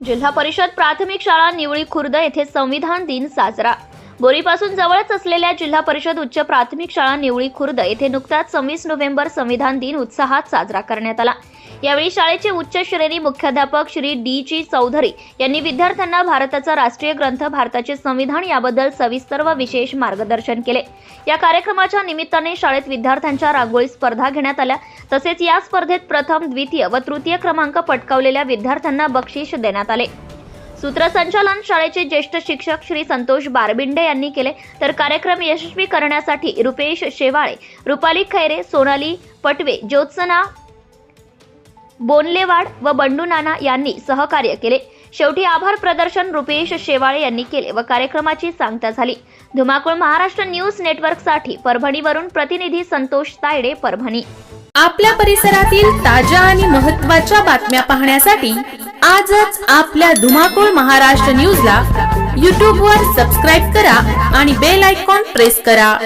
जिल्हा परिषद प्राथमिक शाळा निवळी खुर्द येथे संविधान दिन साजरा. बोरीपासून जवळच असलेल्या जिल्हा परिषद उच्च प्राथमिक शाळा निवळी खुर्द येथे नुकताच सव्वीस नोव्हेंबर संविधान दिन उत्साहात साजरा करण्यात आला. यावेळी शाळेचे उच्च श्रेणी मुख्याध्यापक श्री डी जी चौधरी यांनी विद्यार्थ्यांना भारताचा राष्ट्रीय ग्रंथ भारताचे संविधान याबद्दल सविस्तर व विशेष मार्गदर्शन केले. या कार्यक्रमाच्या निमित्ताने शाळेत विद्यार्थ्यांच्या रांगोळी स्पर्धा घेण्यात आल्या. तसेच या स्पर्धेत प्रथम द्वितीय व तृतीय क्रमांक पटकावलेल्या विद्यार्थ्यांना बक्षीस देण्यात आले. सूत्रसंचालन शाळेचे ज्येष्ठ शिक्षक श्री संतोष बारबिंडे यांनी केले. तर कार्यक्रम यशस्वी करण्यासाठी रुपेश शेवाळे रुपाली खैरे सोनाली पटवे ज्योत्सना बोनलेवाड व बंडू नाना यांनी सहकार्य केले. शेवटी आभार प्रदर्शन रुपेश शेवाळे यांनी केले व कार्यक्रमाची सांगता झाली. धुमाकूळ महाराष्ट्र न्यूज नेटवर्कसाठी परभणीवरून प्रतिनिधी संतोष तायडे परभणी. आपल्या परिसरातील ताज्या आणि महत्त्वाच्या बातम्या पाहण्यासाठी आजच आपल्या धुमाकूळ महाराष्ट्र न्यूजला यूट्यूबवर सबस्क्राईब करा आणि बेल आयकॉन प्रेस करा.